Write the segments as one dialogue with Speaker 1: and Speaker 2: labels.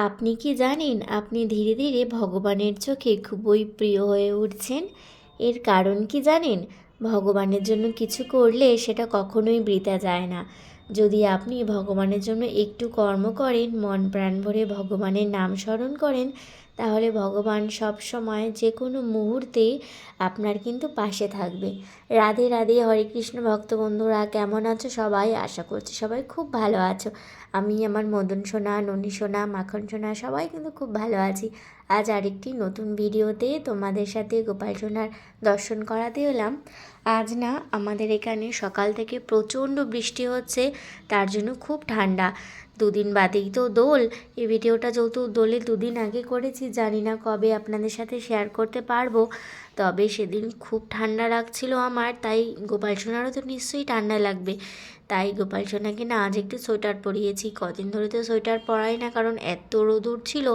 Speaker 1: আপনি কি জানেন, আপনি ধীরে ধীরে ভগবানের চোখে খুবই প্রিয় হয়ে উঠছেন? এর কারণ কি জানেন? ভগবানের জন্য কিছু করলে সেটা কখনোই বৃতা যায় না। যদি আপনি ভগবানের জন্য একটু কর্ম করেন, মন প্রাণ ভরে ভগবানের নাম স্মরণ করেন তাহলে ভগবান সব সময় যে কোনো মুহূর্তে আপনার কিন্তু পাশে থাকবে। রাধে রাধে, হরে কৃষ্ণ ভক্ত বন্ধুরা, কেমন আছো সবাই? আশা করছি সবাই খুব ভালো আছো। আমি আমার মদন সোনা, ননী সোনা, মাখন সোনা, সবাই কিন্তু খুব ভালো আছি। আজ আরেকটি নতুন ভিডিওতে তোমাদের সাথে গোপাল সোনার দর্শন করাতে এলাম। আজ না, আমাদের এখানে সকাল থেকে প্রচণ্ড বৃষ্টি হচ্ছে, তার জন্য খুব ঠান্ডা। দুদিন বাদেই তো দোল। এই ভিডিওটা যেহেতু দোলে দুদিন আগে করেছি, জানি না কবে আপনাদের সাথে শেয়ার করতে পারব। তবে সেদিন খুব ঠান্ডা লাগছিল আমার, তাই গোপাল সোনারও তো নিশ্চয়ই ঠান্ডা লাগবে। তাই গোপাল সোনাকে না আজ একটু সোয়েটার পরিয়েছি। কদিন ধরে তো সোয়েটার পরাই না, কারণ এত রোদুর ছিল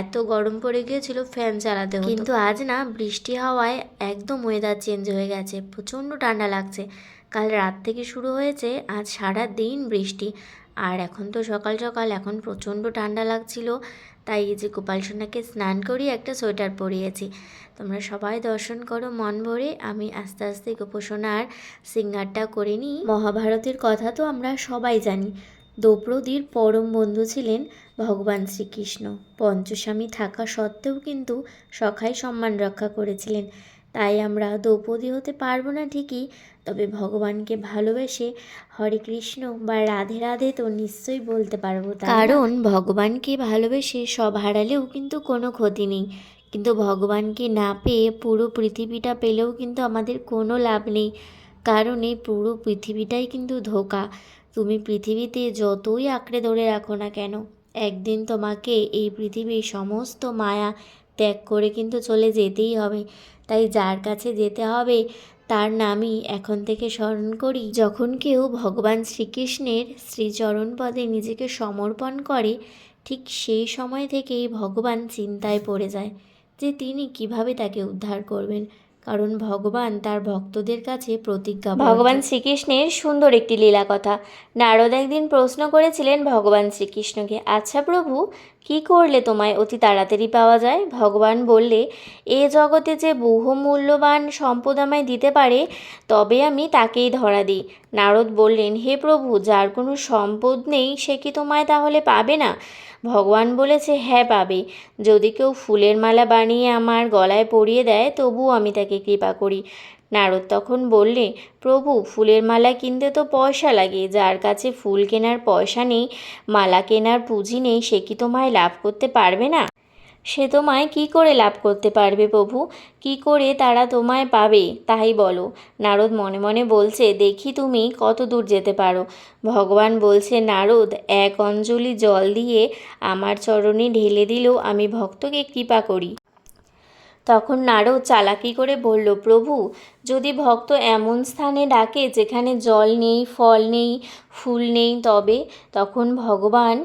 Speaker 1: এত গরম পড়ে গিয়েছিল ফ্যান চালাতে হতো। কিন্তু আজ না বৃষ্টি হওয়ায় একদম ওয়েদার চেঞ্জ হয়ে গেছে, প্রচণ্ড ঠান্ডা লাগছে। কাল রাত থেকে শুরু হয়েছে, আজ সারা দিন বৃষ্টি। আর এখন তো সকাল সকাল, এখন প্রচণ্ড ঠান্ডা লাগছিল, তাই এই যে গোপাল সোনাকে স্নান করিয়ে একটা সোয়েটার পরিয়েছি। তোমরা সবাই দর্শন করো মন ভরে, আমি আস্তে আস্তে গোপোষণার সিঙ্গারটা করে নিই। মহাভারতের কথা তো আমরা সবাই জানি। দ্রৌপদীর পরম বন্ধু ছিলেন ভগবান শ্রীকৃষ্ণ। পঞ্চস্বামী থাকা সত্ত্বেও কিন্তু সখাই সম্মান রক্ষা করেছিলেন। তাই আমরা দ্রৌপদী হতে পারব না ঠিকই, তবে ভগবানকে ভালোবেসে হরে কৃষ্ণ বা রাধে রাধে তো নিশ্চয়ই বলতে পারব কারণ ভগবানকে ভালোবেসে সব হারালেও কিন্তু কোনো ক্ষতি নেই। কিন্তু ভগবানকে না পেয়ে পুরো পৃথিবীটা পেলেও কিন্তু আমাদের কোনো লাভ নেই। কারণ এই পুরো পৃথিবীটাই কিন্তু ধোকা। তুমি পৃথিবীতে যতই আঁকড়ে ধরে রাখো না কেন, একদিন তোমাকে এই পৃথিবীর সমস্ত মায়া ত্যাগ করে কিন্তু চলে যেতেই হবে। তাই যার কাছে যেতে হবে, তার নামই এখন থেকে স্মরণ করি। যখন কেউ ভগবান শ্রীকৃষ্ণের শ্রীচরণ পদে নিজেকে সমর্পণ করে, ঠিক সেই সময় থেকেই ভগবান চিন্তায় পড়ে যায় যে তিনি কীভাবে তাকে উদ্ধার করবেন। কারণ ভগবান তার ভক্তদের কাছে প্রতিজ্ঞা ভগবান শ্রীকৃষ্ণের সুন্দর একটি লীলা কথা নারদ একদিন প্রশ্ন করেছিলেন ভগবান শ্রীকৃষ্ণকে আচ্ছা প্রভু কি করলে তোমায় অতি তাড়াতাড়ি পাওয়া যায়? ভগবান বললে, এ জগতে যে বহু মূল্যবান সম্পদ আমায় দিতে পারে, তবে আমি তাকেই ধরা দিই। নারদ বললেন, হে প্রভু, যার কোনো সম্পদ নেই, সে কি তোমায় তাহলে পাবে না? ভগবান বলেছে হ্যাঁ পাবে। যদি কেউ ফুলের মালা বানিয়ে আমার গলায় পরিয়ে দেয়, তবুও আমি তাকে কৃপা করি। নারদ তখন বললে, প্রভু, ফুলের মালা কিনতে তো পয়সা লাগে। যার কাছে ফুল কেনার পয়সা নেই, মালা কেনার পুঁজি নেই, সে কি তোমায় লাভ করতে পারবে না? সে তোমায় কি করে লাভ করতে পারবে প্রভু? কি করে তারা তোমায় পাবে, তাই বলো। নারদ মনে মনে বলছে, দেখি তুমি কত দূর যেতে পারো। ভগবান বলছে, নারদ, এক অঞ্জলি জল দিয়ে আমার চরণে ঢেলে দিলেও আমি ভক্তকে কৃপা করি। তখন নারদ চালাকি করে বলল, প্রভু, যদি ভক্ত এমন স্থানে ডাকে যেখানে জল নেই, ফল নেই, ফুল নেই তবে তখন ভগবান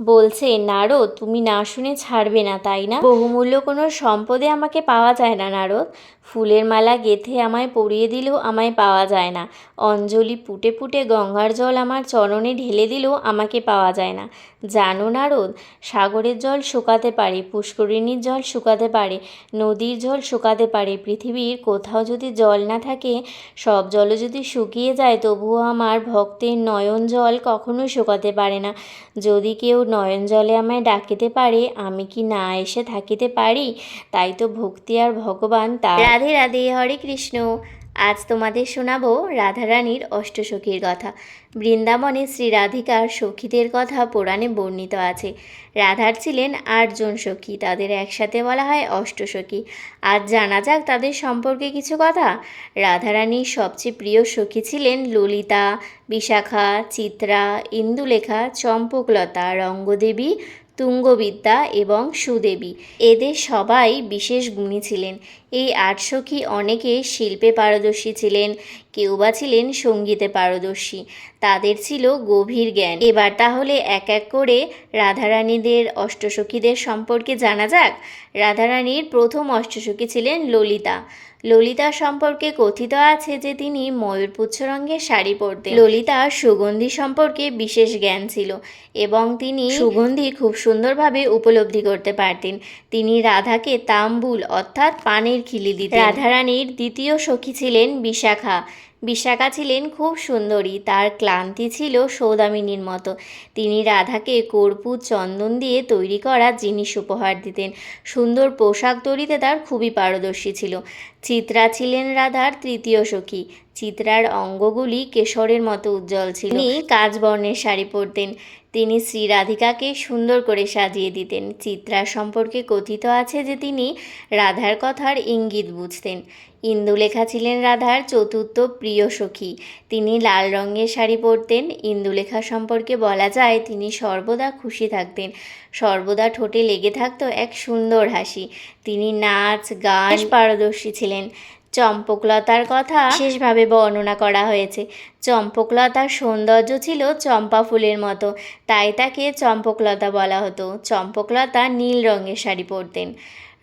Speaker 1: বলছে, নারদ, তুমি না শুনে ছাড়বে না, তাই না? বহুমূল্য কোনো সম্পদে আমাকে পাওয়া যায় না, নারদ। ফুলের মালা গেথে আমায় পরিয়ে দিলেও আমায় পাওয়া যায় না। অঞ্জলি পুটে পুটে গঙ্গার জল আমার চরণে ঢেলে দিলেও আমাকে পাওয়া যায় না। জানো নারদ, সাগরের জল শুকাতে পারে, পুষ্করিণীর জল শুকাতে পারে, নদীর জল শুকাতে পারে। পৃথিবীর কোথাও যদি জল না থাকে, সব জলও যদি শুকিয়ে যায়, তবুও আমার ভক্তের নয়ন জল কখনো শুকাতে পারে না। যদি কেউ নয়ন জলে আমায় ডাকিতে পারে, আমি কি না এসে থাকিতে পারি? তাই তো ভক্তি আর ভগবান তা রাধে রাধে, হরে কৃষ্ণ। আজ তোমাদের শোনাবো রাধারানীর অষ্টসখীর কথা। বৃন্দাবনে শ্রী রাধিকার সখীদের কথা পুরাণে বর্ণিত আছে। রাধার ছিলেন আটজন সখী, তাদের একসাথে বলা হয় অষ্টসখী। আজ জানা যাক তাদের সম্পর্কে কিছু কথা। রাধারানীর সবচেয়ে প্রিয় সখী ছিলেন ললিতা, বিশাখা, চিত্রা, ইন্দুলেখা, চম্পকলতা, রঙ্গদেবী, তুঙ্গবিদ্যা এবং সুদেবী। এদের সবাই বিশেষ গুণী ছিলেন। এই আট সখী অনেকে শিল্পে পারদর্শী ছিলেন, কেউ বা ছিলেন সঙ্গীতে পারদর্শী। তাদের ছিল গভীর জ্ঞান। এবার তাহলে এক এক করে রাধারানীদের অষ্টসখীদের সম্পর্কে জানা যাক? রাধারানীর প্রথম অষ্টসখী ছিলেন ললিতা। ললিতা সম্পর্কে কথিত আছে যে তিনি ময়ূরপুচ্ছ রঙের শাড়ি পরতেন। ললিতার সুগন্ধি সম্পর্কে বিশেষ জ্ঞান ছিল এবং তিনি সুগন্ধি খুব সুন্দরভাবে উপলব্ধি করতে পারতেন। তিনি রাধাকে তাম্বুল অর্থাৎ পানের খিলি দিতেন। রাধারানীর দ্বিতীয় সখী ছিলেন বিশাখা। বিশাখা ছিলেন খুব সুন্দরী, তার ক্লান্তি ছিল সৌদামিনীর মতো। তিনি রাধাকে কর্পূর, চন্দন দিয়ে তৈরি করা জিনিস উপহার দিতেন। সুন্দর পোশাক তৈরিতে তার খুবই পারদর্শী ছিল। চিত্রা ছিলেন রাধার তৃতীয় সখী। চিত্রার অঙ্গগুলি কেশরের মতো উজ্জ্বল ছিল। তিনি কাজবর্ণের শাড়ি পরতেন। তিনি শ্রী রাধিকাকে সুন্দর করে সাজিয়ে দিতেন। চিত্রা সম্পর্কে কথিত আছে যে তিনি রাধার কথার ইঙ্গিত বুঝতেন। ইন্দুলেখা ছিলেন রাধার চতুর্থ প্রিয় সখী। তিনি লাল রঙের শাড়ি পরতেন। ইন্দুলেখা সম্পর্কে বলা যায়, তিনি সর্বদা খুশি থাকতেন। সর্বদা ঠোঁটে লেগে থাকতো এক সুন্দর হাসি। তিনি নাচ, গান পারদর্শী ছিলেন। চম্পকলতার কথা বিশেষভাবে বর্ণনা করা হয়েছে। চম্পকলতার সৌন্দর্য ছিল চম্পা ফুলের মতো, তাই তাকে চম্পকলতা বলা হতো। চম্পকলতা নীল রঙের শাড়ি পরতেন।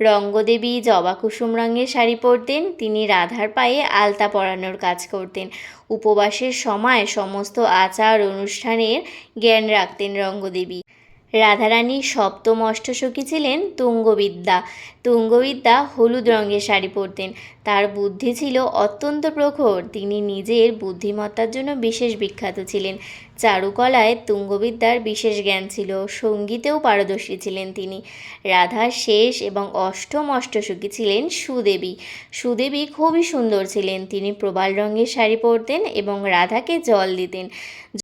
Speaker 1: রঙ্গদেবী জবা কুসুম রঙের শাড়ি পরতেন, তিনি রাধার পায়ে আলতা পরানোর কাজ করতেন। উপবাসের সময় সমস্ত আচার অনুষ্ঠানের জ্ঞান রাখতেন রঙ্গদেবী। রাধারানীর সপ্তম অষ্টসখী ছিলেন তুঙ্গবিদ্যা। তুঙ্গবিদ্যা হলুদ রঙের শাড়ি পরতেন। তার বুদ্ধি ছিল অত্যন্ত প্রখর। তিনি নিজের বুদ্ধিমত্তার জন্য বিশেষ বিখ্যাত ছিলেন। চারুকলায় তুঙ্গবিদ্যার বিশেষ জ্ঞান ছিল। সঙ্গীতেও পারদর্শী ছিলেন তিনি। রাধার শেষ এবং অষ্টম অষ্টসখী ছিলেন সুদেবী। সুদেবী খুবই সুন্দর ছিলেন। তিনি প্রবাল রঙের শাড়ি পরতেন এবং রাধাকে জল দিতেন।